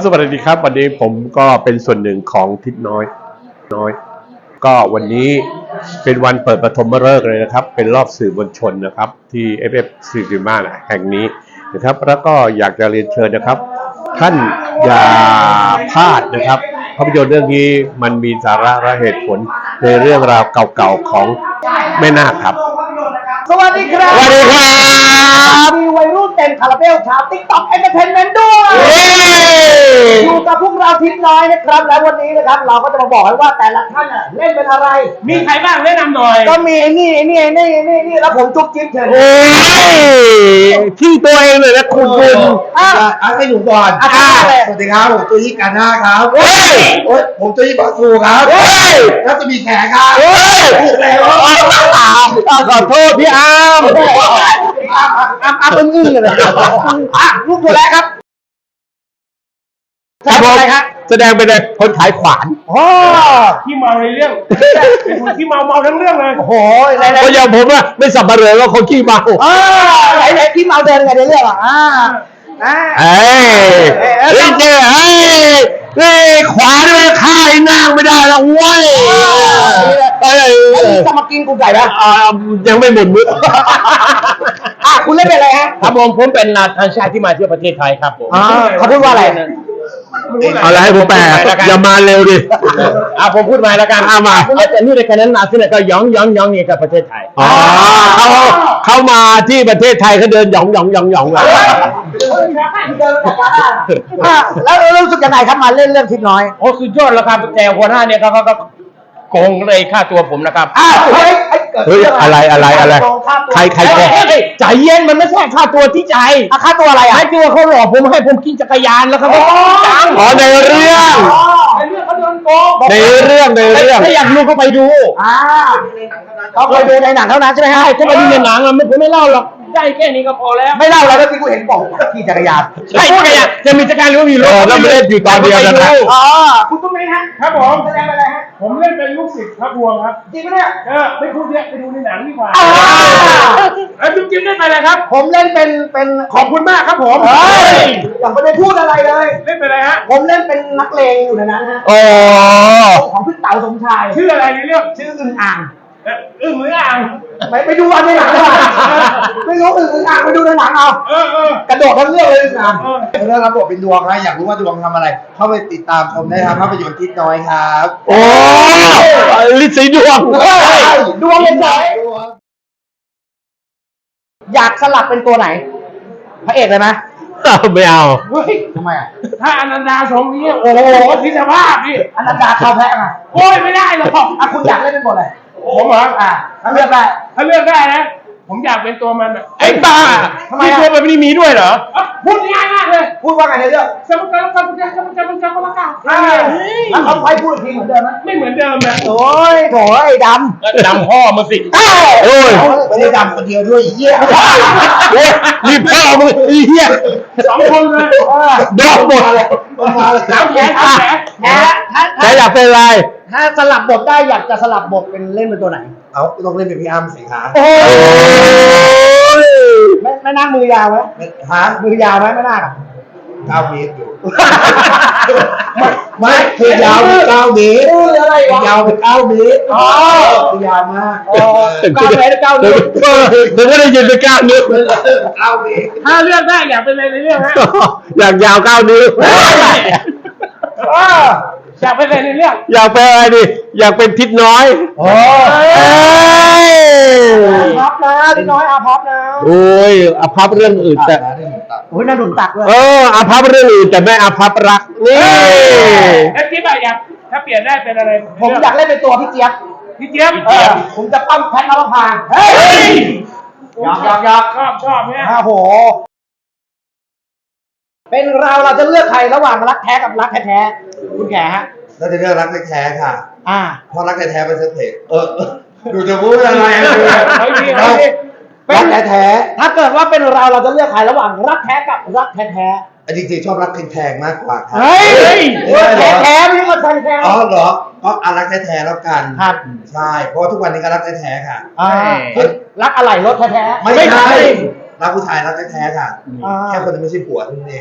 ครับสวัสดีครับ วันนี้ผมก็เป็นส่วนหนึ่งของทิศน้อยน้อย ก็วันนี้เป็นวันเปิดปฐมฤกษ์เลยนะครับ เป็นรอบสื่อมวลชนนะครับ ที่ FF ซีรีมาแห่งนี้นะครับ แล้วก็อยากจะเรียนเชิญนะครับ ท่านอย่าพลาดนะครับภาพยนตร์เรื่องนี้มันมีสาระและเหตุผลในเรื่องราวเก่าๆของแม่นาคครับ สวัสดีครับ สวัสดีครับ มีวัยรุ่นเต็มคาราเบลชาวติ๊กต็อกเอนเตอร์เทนเมนต์ด้วย อยู่กับพวกเราทิศน้อยนะครับ และวันนี้นะครับเราก็จะมาบอกให้ว่าแต่ละท่านน่ะเล่นเป็นอะไร มีใครบ้างแนะนำหน่อย ก็มีไอ้นี่ไอ้นี่ไอ้นี่ไอ้นี่ไอ้นี่แล้วผมจุ๊บจิ๊บเชิญโอ้ยที่ตัวเองเลยนะคุณคุณ อะอะให้หนูก่อนอะอะ สวัสดีครับผมตัวยี่กันหน้าครับเฮ้ย โอ้ยผมตัวยี่บาสูครับเฮ้ย แล้วจะมีแขกครับเฮ้ยถูกแล้วขอโทษพี่อาร์มอะอะอะอึ้งอึ้งๆเลยอะลูกตัวแรกครับ ครับผมอะไรฮะแสดงเป็นคนขายขวานโอ้ที่เมาในเรื่องเป็นคนที่เมาเมาทั้งเรื่องเลยโหไหนไหนก็อย่างผมอะไม่สับปะเหร่อว่าคนขี้เมาเออไหนไหนที่เมาเดินกันในเรื่องอะอ่าอ่าเอ้ยเฮ้ยเจ้เฮ้ยเฮ้ยขวานมันฆ่าไอ้นางไม่ได้แล้วเว้ยเอ้ยไอ้นี่จะมากินกูไก่ปะอ่ายังไม่หมดมุกอะคุณเล่นเป็นอะไรฮะครับผมผมเป็นนาทานชาติที่มาเที่ยวประเทศไทยครับผมอ่าเขาพูดว่าอะไร เอาละให้ผมแปลอย่ามาเร็วดิอะผมพูดมาแล้วกันอะมาผมแต่นี่ในการนั้นนาที่ไหนก็ย้องย้องย้องนี่กับประเทศไทยอ๋อเขาเขามาที่ประเทศไทยเขาเดินหยองหยองหยองหยองอะอะแล้วรู้สึกยังไงครับมาเล่นเรื่องทิศน้อยโอ้สุดยอดแล้วครับแต่หัวหน้าเนี่ยเขาก็ก็โกงเลยค่าตัวผมนะครับอะเฮ้ย เฮ้ยอะไรอะไรอะไร ใครใครเฮ้แกยเฮ้ยใจเย็นมันไม่ใช่ค่าตัวที่ใจอะค่าตัวอะไรอะค่าตัวเขาหลอกผมให้ผมกินจักรยานแล้วเขาก็จังอ๋อในเรื่อง ในเรื่องเขาโดนโกงในเรื่องในเรื่อง ถ้าอยากรู้ก็ไปดูอ่าเขาเคยดูในหนังเท่านั้นใช่ไหมฮะใช่ถ้าไปดูในหนังอะไม่ผมไม่เล่าหรอก ได้แค่นี้ก็พอแล้ว ไม่เล่าแล้วที่กูเห็นบอกขี่จักรยานใช่จักรยานจะมีจักรยานหรือว่ามีรเอถอแล้วไม่ได้อยู่ตอนเดียวกันนะอ๋อคุณตุ้มนี้ฮะครับผมแสดงเป็นอะไรฮะผมเล่นเป็นลูกศิษย์พระพวงครับจริงปะเนี่ยเออไม่พูดเยอะไปดูในหนังดีกว่าอ่าแล้วจุ๊บจิ๊บเล่นไปเลยครับ ผมเล่นเป็นเป็นขอบคุณมากครับผมเฮ้ยยังไม่ได้พูดอะไรเลยเล่นไปเลยฮะผมเล่นเป็นนักเลงอยู่ในนั้นฮะโอ้ของพี่เต๋าสมชายชื่ออะไรในเรื่องชื่ออึ่งอ่าง เอ่ออึ้งหรืออ่างไปไปดูอันในหนังดีกว่าไม่รู้อึ่งอึ่งอ่างไปดูในหนังเอา เออเออกระโดดทั้งเรื่องเลยอึ่งอ่างเออเรื่องรับบทเป็นดวงนะอยากรู้ว่าดวงทำอะไร เข้าไปติดตามชมได้ครับภาพยนตร์ทิศน้อยครับโอ้ลิศรีดวง ดวงเป็นไงอยากสลับเป็นตัวไหน พระเอกเลยไหมไม่เอาเฮ้ยทำไมอะถ้าอนันดาสองนี้โอ้โหทิศภาพนี่อนันดาเข้าแพ้อะโอ้ยไม่ได้หรอกอะคุณอยากเล่นเป็นบทอะไร ผมเหรออะถ้าเลือกได้ ถ้าเลือกได้นะ ผมอยากเป็นตัวมันอะไอ้บ้าทำไมมีอะตัวแบบนี้มีด้วยเหรอ อะพูดง่ายมากเลยพูดว่าไงในเรื่อง สมการสมการสมการสมการสมการ อ่า แล้วเขาไปพูดอีกทีเหมือนเดิมไหมไม่เหมือนเดิมนะโอ้ยโถไอ้ดดำพ่อมาสิำอ้าวโอ้ยไม่ได้ดำคนเดียวด้วยไอ้เหี้ยโอ้ยนี่พ่อมึงไอ้เหี้ยสองคนเลยเออดอกหมดมันมาเลยสามแขนสามแขนแพ้ถ้าใครอยากเป็นอะไรถ้าสลับบทได้อยากจะสลับบทเป็นเล่นเป็นตัวไหน เอาต้องเล่นเป็นพี่อ้ำสิคะโอ้โอ้ยไม่ไม่นั่งมือยาวไหมฮะมือยาวไหมไม่น่าอะ เก้าเมตรอยู่ ไม่คือยาวเป็นเก้าเมตรมืออะไรวะ ยาวเป็นเก้าเมตรอ๋อ คือยาวมากอ๋อเก้าเมตรเก้านิ้วเดี๋ยวก็ได้ยินไปเก้านิ้วเก้าเมตรถ้าเลือกได้อยากเป็นอะไรในเรื่องฮะอยากยาวเก้านิ้ว เออ อยากเป็นอะไรในเรื่องอยากเป็นอะไรดิอยากเป็นทิศน้อยโอ้เอ้ยพับนะนิดน้อยอาพับนะโอ้ยอภัพเรื่องอื่นแต่นะได้หนูตัดโอ้ยน่าดุนตักเลยเอออภัพเรื่องอื่นแต่ไม่อภัพรักนี่แล้วจิ๊บอะอยากถ้าเปลี่ยนได้เป็นอะไร ผมอยากเล่นเป็นตัวพี่เจี๊ยบพี่เจี๊ยบเออผมจะปั้มแพทนภพาเฮ้ยอยากอยากอยากชอบชอบเนี่ยโอ้โห เป็นเราเราจะเลือกใครระหว่างรักแท้กับรักแท้ๆคุณแขฮะเราจะเลือกรักแท้ๆค่ะ อ่า เพราะรักแท้ๆเป็นเสเพกเออดูจะพูดอะไรนะเฮ้ยพี่เฮ้ยพี่รักแท้ถ้าเกิดว่าเป็นเราเราจะเลือกใครระหว่างรักแท้กับรักแท้แท้ๆอันจริงๆชอบรักแพงๆมากกว่าๆค่ะ เฮ้ยเฮ้ย แท้แท้ๆไม่ใช่คนแท้แท้อ๋อเหรอก็อารักแท้ๆแล้วกันครับใช่เพราะว่าทุกวันนี้ก็รักแท้ๆค่ะ อ่าคือรักอะไรรถแท้แท้ๆไม่ใช่ รักผู้ชายรักแท้ๆค่ะ อ่าแค่คนนั้นไม่ใช่ผัวเท่านั้นเอง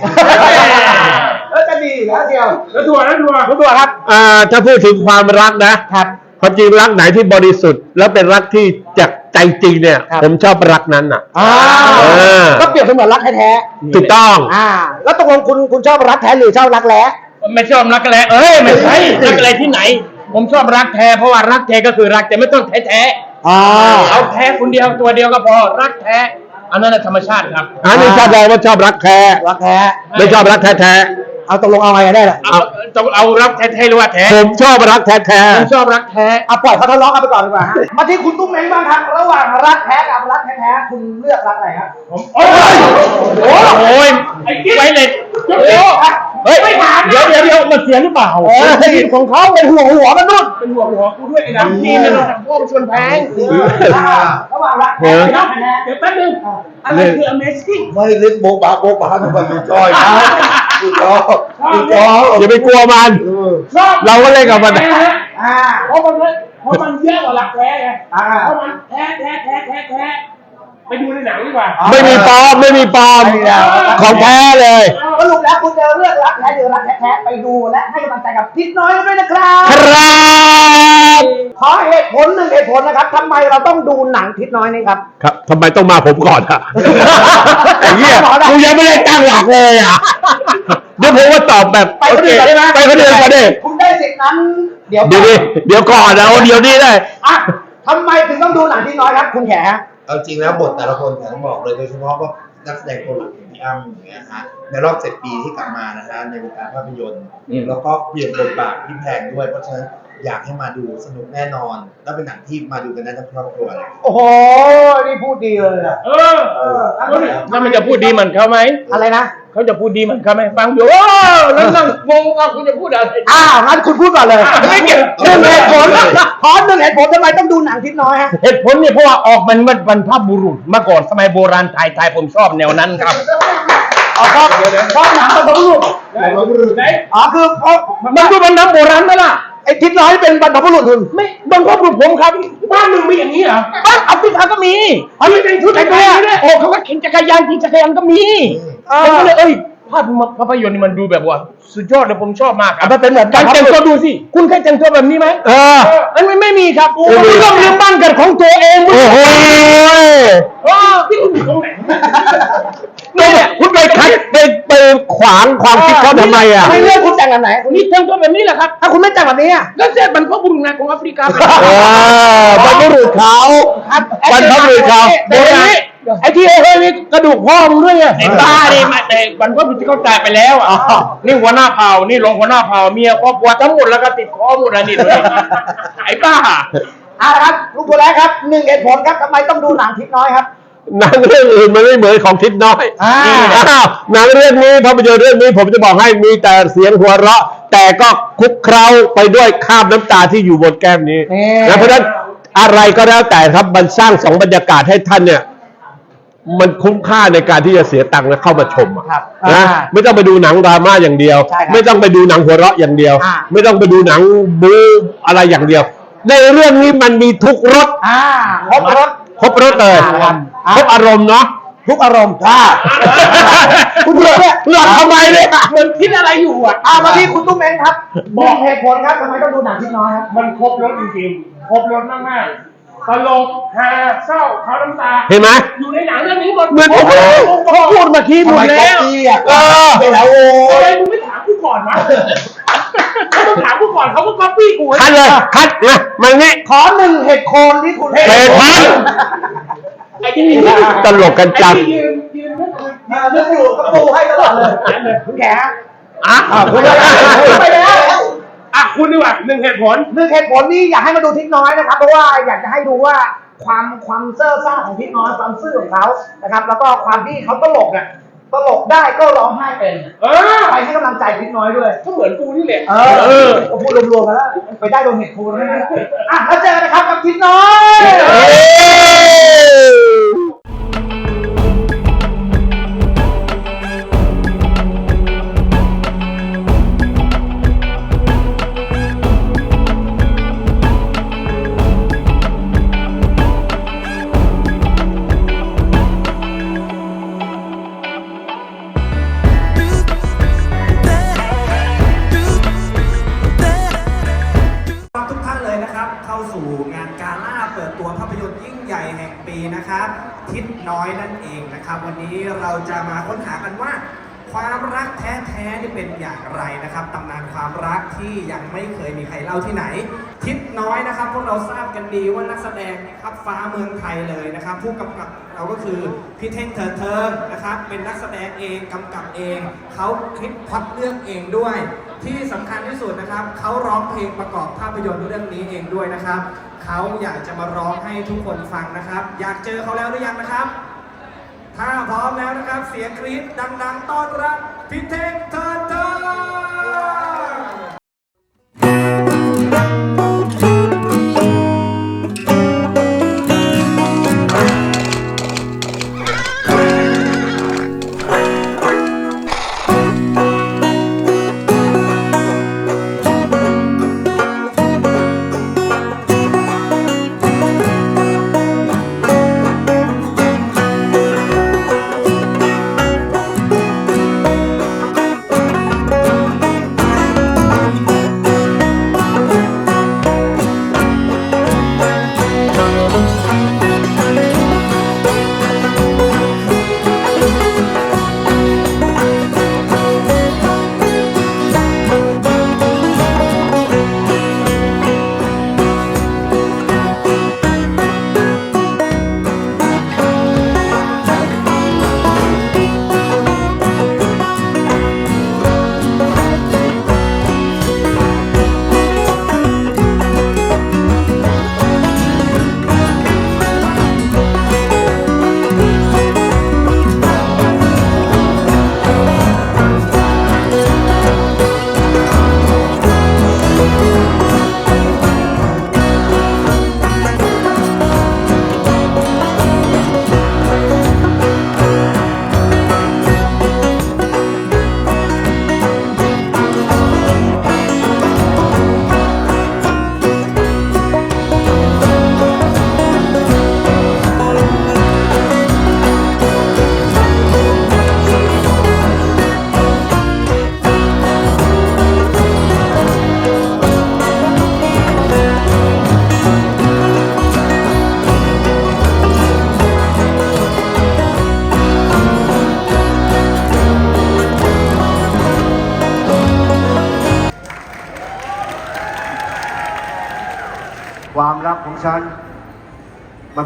เออจะดีแล้วเดียว แล้วตัวแล้วตัวคุณตัวครับ อ่าถ้าพูดถึงความรักนะครับ ความจริงรักไหนที่บริสุทธิ์ แล้วเป็นรักที่จากใจจริงเนี่ย ครับ ผมชอบรักนั้นอะ อ่าเออ ก็เปรียบเสมือนรักแท้ถูกต้อง ๆอ่า แล้วตกลงคุณคุณชอบรักแท้หรือชอบรักแร้ ไม่ชอบรักแร้เอ้ยไม่ใช่รักอะไรที่ไหน ผมชอบรักแท้เพราะว่ารักแท้ก็คือรักแต่ไม่ต้องแท้แท้อ่าๆเอาแท้คนเดียวตัวเดียวก็พอรักแท้ อันนั้นนะธรรมชาติครับอันนี้ชอบบอกว่าชอบรักแท้รักแท้ไม่ชอบรักแท้เอาตกลงเอาไงกันได้ล่ะเอาต้องเอารักแท้ๆหรือว่าแท้ๆผมชอบรักแท้ผมชอบรักแท้เอาปล่อยเขาทะเลาะกันไปก่อนดีกว่าฮะมาที่คุณตุ้มเม้งบ้างครับระหว่างรักแท้กับรักแท้ๆคุณเลือกรักอะไรครับผมโอ้ยโอ้โหไอ้ไวเลตโอ้โห เฮ้ยเดี๋ยวเดี๋ยวเดี๋ยวมันเสียหรือเปล่าเออของเขาเป็นหัวหัวกันนู่นเป็นหัวหัวกูด้วยไอ้ดำนี่มันระดับพ่อชวนแพงระหว่างรักแท้กับรักแท้เดี๋ยวแป๊บนึงอะไรคือ amazing ไม่เล่นโบ๊ะบะโบ๊ะบะทุกวันดูจอยนะดูจอยดูจอยๆอย่าไปกลัวมันเออชอบเราก็เล่นกับมันแท้ฮะอ่าเพราะมันเพราะมันเยอะกว่าหลักแท้ไงอ่าเพราะมันแท้แท้แท้แท้แท้ ไปดูในหนังดีกว่าไม่มีปลอมไม่มีปลอมของแท้เลยสรุปแล้วคุณจะเลือกรักแท้หรือรักแท้ๆไปดูและให้กำลังใจกับทิศน้อยด้วยนะครับครับขอเหตุผลหนึ่งเหตุผลนะครับทำไมเราต้องดูหนังทิศน้อยนี่ครับครับทำไมต้องมาผมก่อนอะไอ้เหี้ยกูยังไม่ได้ตั้งหลักเลยอะเดี๋ยวผมว่าตอบแบบไปคนอื่นก่อนได้ไหมไปคนอื่นก่อนดิคุณได้สิทธิ์นั้น เดี๋ยวเดี๋ยวดิเดี๋ยวก่อนเอาเดี๋ยวนี้ได้อะทำไมถึงต้องดูหนังทิศน้อยครับ คุณแข เอาจริงแล้วบทแต่ละคนผมต้องบอกเลยโดยเฉพาะว่านักแสดงตัวหลักอย่างพี่อ้ำอย่างเงี้ยฮะในรอบเจ็ดปีที่กลับมานะฮะในวงการภาพยนตร์อืมแล้วก็เปลี่ยนบทบาทที่แพงด้วยเพราะฉะนั้น อยากให้มาดูสนุกแน่นอน แล้วเป็นหนังที่มาดูกันได้ทั้งครอบครัวเลยโอ้โหนี่พูดดีเลยอะเออเออแล้วมันจะพูดดีเหมือนเขาไหมอะไรนะเขาจะพูดดีเหมือนเขาไหมฟังอยู่โอ้แล้วนั่งงงว่าคุณจะพูดอะไรอ้าวงั้นคุณพูดก่อนเลยไม่เกี่ยวหนึ่งเหตุผลขอหนึ่งเหตุผลทำไมต้องดูหนังทิศน้อยฮะเหตุผลเนี่ยเพราะว่าออกมันมันบรรพบุรุษเมื่อก่อนสมัยโบราณไทยไทยผมชอบแนวนั้นครับอ๋อชอบชอบหนังบรรพบุรุษไหนอ๋อคือเพราะมันดูบรรพโบราณไหมล่ะไอ้ทิศน้อยเป็นบรรพบุรุษคุณไม่บรรพบุรุษผมครับ บ้านมึงมีอย่างนี้เหรอบ้านแอฟริกาก็มีอันนี้เป็นชุดแต่งงานโอ้เขาก็เข็นจักรยานขี่จักรยานก็มีเออผมก็เลยเอ้ย ภาพภาพยนตร์นี่มันดูแบบว่า สุดยอดเลยผมชอบมากครัอะมันเป็นเหมือนการแต่งตัวดูสิ คุณเคยแต่งตัวแบบนี้ไหมเอออันนี้ไม่มีครับโอ้โหคุณต้องเรื่องบ้านเกิดของตัวเองโอ้โหโอ้พี่คุณอยู่ตรงไหนเนี่ยคุณไปคัดไปไปขวางความคิดเขาทำไมอะไม่เลือกคุณแต่งแบบไหนนี่แต่งตัวแบบนี้แหละครับถ้าคุณไม่แต่งแบบนี้อะก็เจ็บรรพบุรุษนะของแอฟริกาเป็นเออบรรพบุรุษเขาครับบรรพบุรุษเขาโบราณ ไอ้ที่เฮ้ยนี่กระดูกพ่อมึงด้วยไอ้บ้านี่มาแต่บรรพบุรุษที่เขาตายไปแล้วอะนี่หัวหน้าเผ่านี่รองหัวหน้าเผ่าเมียครอบครัวทั้งหมดแล้วก็ติดคอหมดอันนี้ด้วยไอ้บ้าอะครับลูกตัวแรกครับหนึ่งเหตุผลครับทำไมต้องดูหนังทิศน้อยครับหนังเรื่องอื่นมันไม่เหมือนของทิศน้อยอ่าอ้าวหนังเรื่องนี้ภาพยนตร์เรื่องนี้ผมจะบอกให้มีแต่เสียงหัวเราะ แต่ก็คลุกเคล้าไปด้วยคราบน้ำตาที่อยู่บนแก้มนี้นี่นะเพราะฉะนั้นอะไรก็แล้วแต่ครับมันสร้างสองบรรยากาศให้ท่านเนี่ย มันคุ้มค่าในการที่จะเสียตังค์และเข้ามาชมอะครับนะอ่า ไม่ต้องไปดูหนังดราม่าอย่างเดียว ใช่ครับไม่ต้องไปดูหนังหัวเราะอย่างเดียว อ่า ไม่ต้องไปดูหนังบูอะไรอย่างเดียว ในเรื่องนี้มันมีทุกรสอ่าครบรถ ครบรสเลยครับครบอารมณ์เนาะทุกอารมณ์อ่าคุณเลือกเนี่ยหลอกทำไมเนี่ยเหมือนคิดอะไรอยู่อะอ่ามาที่คุณตุ้มเม้งครับบอกเหตุผลครับทำไมต้องดูหนังทิศน้อยครับ มันครบรถจริงๆ ครบรถมากๆ ตลกฮาเศร้าเขาน้ำตา เห็นไหมอยู่ในหนังเรื่องนี้หมดเหมือนผมพูดเมื่อกี้หมดแล้วเออไปแล้วโอ้ทำไมยมึงไม่ถามกูก่อนวะเขาต้องถามกูก่อนเขาก็ก๊อปปี้กูคัดเลยคัดนะมันนี่ขอหนึ่งเหตุผลที่คุณเหตุผลไอ้ที่ยืนตลกกันจังไอ้ที่ยืนยืนไม่เคยอ่านึกอยู่ก็ปูให้ตลอดเลยคุณแขฮะอะอ่าคุณไปแล้ว อะคุณดีกว่าหนึ่งเหตุผล หนึ่งเหตุผลนี่อยากให้มาดูทิศน้อยนะครับ เพราะว่าอยากจะให้ดูว่าความความเซ่อซ่าของทิศน้อยความซื่อของเขานะครับ แล้วก็ความที่เขาตลกเนี่ยตลกได้ก็ร้องไห้เป็นเออไปให้กำลังใจทิศน้อยด้วยก็เหมือนกูนี่แหละเออเออก็พูดรวมๆกันแล้วไปได้โดนเหตุผลนะอะแล้วเจอกันนะครับกับทิศน้อย ที่ไหน ทิศน้อยนะครับ พวกเราทราบกันดีว่านักแสดงนะครับฟ้าเมืองไทยเลยนะครับ ผู้กำกับเราก็คือพี่เท่งเถิดเทิงนะครับ เป็นนักแสดงเองกำกับเองเขาคิดพล็อดเรื่องเองด้วย ที่สำคัญที่สุดนะครับเขาร้องเพลงประกอบภาพยนตร์เรื่องนี้เองด้วยนะครับเขาอยากจะมาร้องให้ทุกคนฟังนะครับ อยากเจอเขาแล้วหรือยังนะครับ ถ้าพร้อมแล้วนะครับ เสียงกรี๊ดดัง ๆ ต้อนรับพี่เท่งเถิดเทิง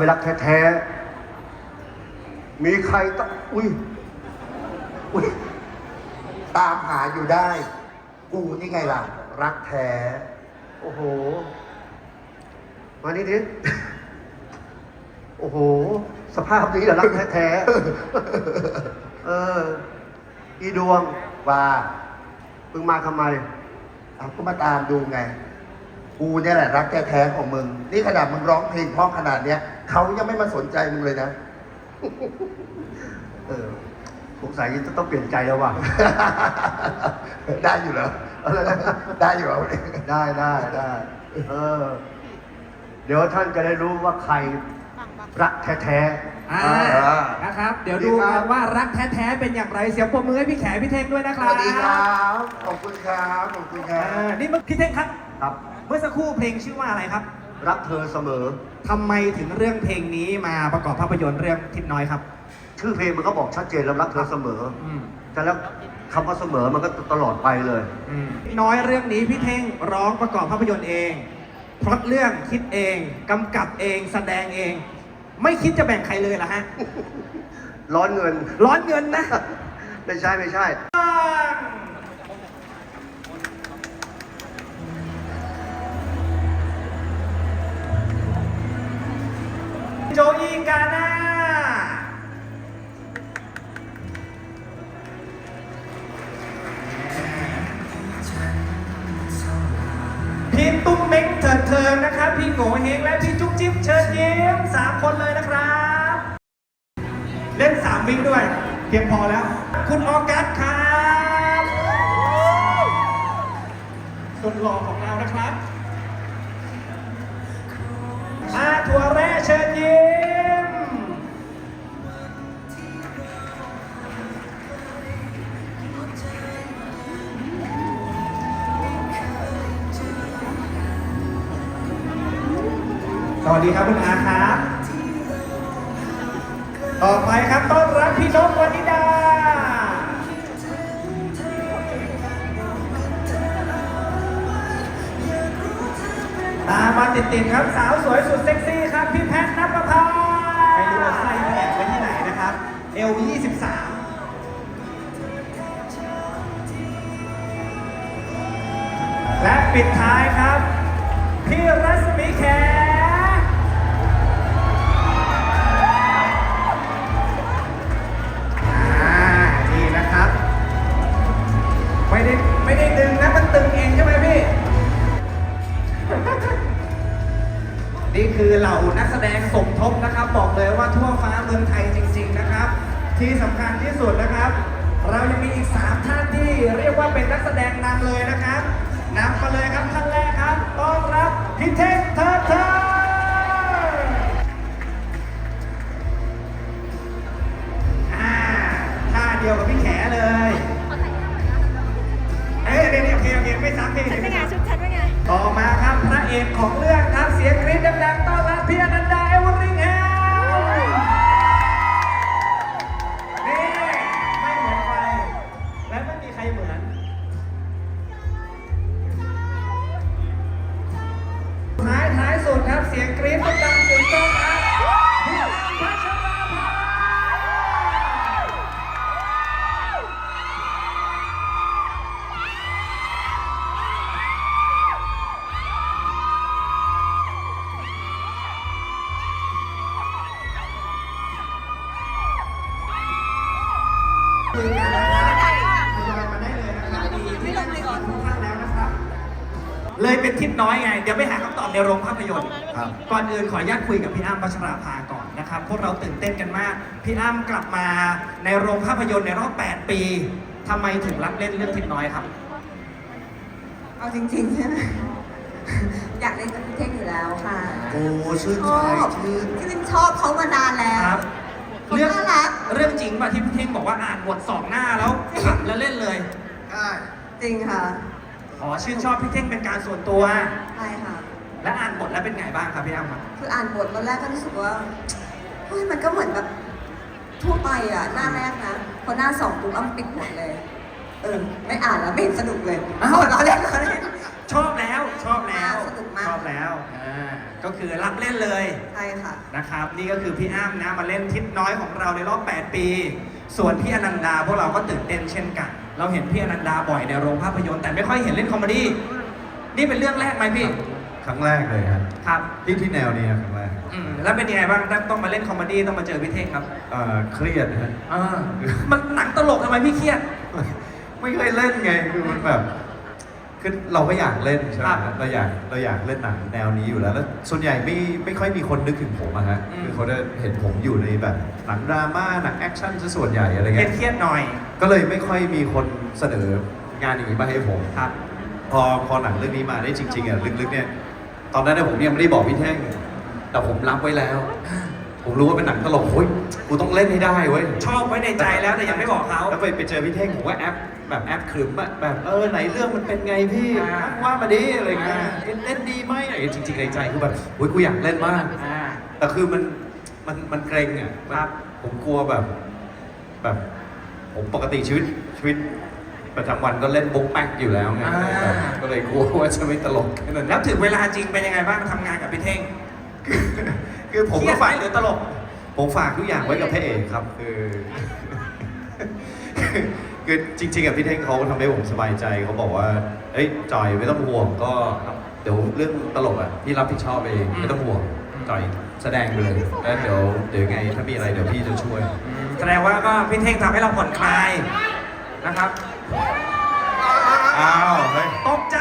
มันเป็นรักแท้ๆ มีใครต้องอุ้ย อุ้ย ตามหาอยู่ได้ กูนี่ไงล่ะ รักแท้ โอ้โห มานี่ดิโอ้โห สภาพนี้เหรอรักแท้ๆ เออ อีดวงว่ามึงมาทำไมเอาก็มาตามดูไง กูเนี่ยแหละรักแท้ๆของมึง นี่ขนาดมึงร้องเพลงเพราะขนาดเนี้ย เขายังไม่มาสนใจมึงเลยนะ เออสงสัยจะต้องเปลี่ยนใจแล้วว่ะ ได้อยู่เหรอ ได้อยู่เหรอได้ได้ได้เออ เดี๋ยวท่านจะได้รู้ว่าใครรักแท้ๆอ่าเออนะครับ เดี๋ยวดูกันว่ารักแท้ๆเป็นอย่างไรเสียงปรบมือให้พี่แขพี่เท่งด้วยนะคสรับวัสดีครับขอบคุณครับขอบคุณคอ่รับานี่เมื่อพี่เท่งครับ ครับ เมื่อสักครู่เพลงชื่อว่าอะไรครับ รักเธอเสมอ ทำไมถึงเรื่องเพลงนี้มาประกอบภาพยนตร์เรื่องทิศน้อยครับ ชื่อเพลงมันก็บอกชัดเจนแล้วรักเธอเสมอ อืมแต่แล้วคำว่าเสมอมันก็ตลอดไปเลย อืมน้อยเรื่องนี้พี่เท่งร้องประกอบภาพยนตร์เองพล็อตเรื่องคิดเองกำกับเองแสดงเอง ไม่คิดจะแบ่งใครเลยเหรอฮะ ร้อนเงิน ร้อนเงินนะ ไม่ใช่ไม่ใช่ โจอีกาน่าพี่ตุ้มเม้งเถิดเทิงนะครับ พี่โง่เฮงและพี่จุ๊บจิ๊บเชิญยิ้มสามคนเลยนะครับ เล่นสามวิกด้วย เพียงพอแล้ว สวัสดีครับคุณอาครับ ต่อไปครับต้อนรับพี่นกวนิดา ตามมาติดๆครับสาวสวยสุดเซ็กซี่ครับพี่แพทย์นภพาไปดูว่าไส้แอบไว้ที่ไหนนะครับเอล23และปิดท้ายครับ เอกของเรื่องครับเสียงกรี๊ดดังๆต้อน ครับเลยเป็นทิศน้อยไง เดี๋ยวไปหาคำตอบในโรงภาพยนตร์ครับ ก่อนอื่นขออนุญาตคุยกับพี่อ้ำพัชราภาก่อนนะครับ พวกเราตื่นเต้นกันมาก พี่อ้ำกลับมาในโรงภาพยนตร์ในรอบ 8 ปีทำไมถึงรับเล่นเรื่องทิศน้อยครับ เอาจริงๆใช่ไหม อยากเล่นกับพี่เท่งอยู่แล้วค่ะโอ้ชื่นชใจอบชื่น จริงๆชอบเขามานานแล้วครับ เขาเรื่องน่ารักเรื่องจริงป่ะที่พี่เท่งบอกว่าอ่านบทสองหน้าแล้วขำแล้วเล่นเลย ใช่จริงค่ะอ๋อชื่นชอบพี่เท่งเป็นการส่วนตัว ใช่ค่ะ และอ่านบทแล้วเป็นไงบ้างครับพี่อ้ำครับ คืออ่านบทตอนแรกก็รู้สึกว่าเฮ้ยมันก็เหมือนแบบทั่วไปอะหน้าแรกนะพอหน้าสองปุ๊บอ้ำปิดหมดเลย เออ ไม่อ่านแล้วไม่เห็นสนุกเลยอ้าวเราเล่นเราเล่น ชอบแล้วชอบแล้วสนุกมาก ชอบแล้วอ่า ก็คือรับเล่นเลยใช่ค่ะ นะครับนี่ก็คือพี่อ้ำนะมาเล่นทิศน้อยของเราในรอบ 8 ปี ส่วนพี่อนันดาพวกเราก็ตื่นเต้นเช่นกัน เราเห็นพี่อนันดาบ่อยในโรงภาพยนตร์แต่ไม่ค่อยเห็นเล่นคอมเมดี้นี่เป็นเรื่องแรกไหมพี่ครั้งแรกเลยครับครับที่ที่แนวนี้ครับครั้งแรกอืมแล้วเป็นยังไงบ้างต้องมาเล่นคอมเมดี้ต้องมาเจอพี่เท่งครับเอ่อเครียดนะฮะอ่ามันหนังตลกทำไมพี่เครียด ไม่เคยเล่นไงคือมันแบบ คือเราก็อยากเล่นใช่ไหมครับฮะเราอยากเราอยากเล่นหนังแนวนี้อยู่แล้ว แล้วส่วนใหญ่ไม่ไม่ค่อยมีคนนึกถึงผมอะฮะอืม คือเขาจะเห็นผมอยู่ในแบบหนังดราม่าหนังแอคชั่นซะส่วนใหญ่อะไรเครียเงี้ดยเครียดหน่อยก็เลยไม่ค่อยมีคนเสนองานอย่างนี้มาให้ผม ครับ พอพอหนังเรื่องนี้มาได้จริงๆอะลึกๆเนี่ยตอนนั้นเนี่ยผมยังไม่ได้บอกพี่แท่งแต่ผมรับไว้แล้ว ผมรู้ว่าเป็นหนังตลกเฮ้ยกูต้องเล่นให้ได้เว้ยชอบไว้ในใจแล้วแต่ยังไม่บอกเขาแล้วไปไปเจอพี่เท่งผมว่าแอป แบบแอปขรึมอะแบบเออไหนเรื่องมันเป็นไงพี่อ่าว่ามาดิอะไรเงี้ยอ่า เล่นเล่นดีไหมอะไรจริงๆในใจคือแบบโอ้ยกูอยากเล่นมาก อ่า แต่คือมันมันมันเกรงอะมันครับผมกลัวแบบแบบผมปกติชีวิตชีวิตประจำวันก็เล่นบุ๊กแป๊กอยู่แล้วไงอ่า แบบก็เลยกลัวว่าจะไม่ตลกแค่นั้นแล้วถึงเวลาจริงเป็นยังไงบ้างทำงานกับพี่เท่งคือผมเครียก็ดไหมฝากหรือตลก ผมฝากทุกอย่างไว้กับพระเอกครับ คือ คือจริงๆกับพี่เท่งเขาทำให้ผมสบายใจเขาบอกว่าเอ้ยจอยไม่ต้องห่วงก็เดี๋ยวเรื่องตลกอะพี่รับผิดชอบเองอืมไม่ต้องห่วงจอยแสดงไปเลยแล้วเดี๋ยวเดี๋ยวไงถ้ามีอะไรเดี๋ยวพี่จะช่วย แสดงว่าก็พี่เท่งทำให้เราผ่อนคลายนะครับอ้าวเฮ้ยตกใจ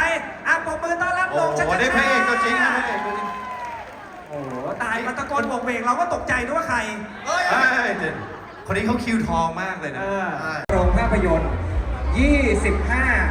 อะปรบมือต้อนรับโอ้โดงชัดโหได้พระเอกตัวจริงนะพระเอกตัวจริงโอ้โหตายมาตะโกนโบกเวกเราก็ตกใจนึกว่าใครเฮ้ยเดี๋ยวคนนี้เขาคิวทองมากเลยเอนะอโรงภาพยนตร์ 25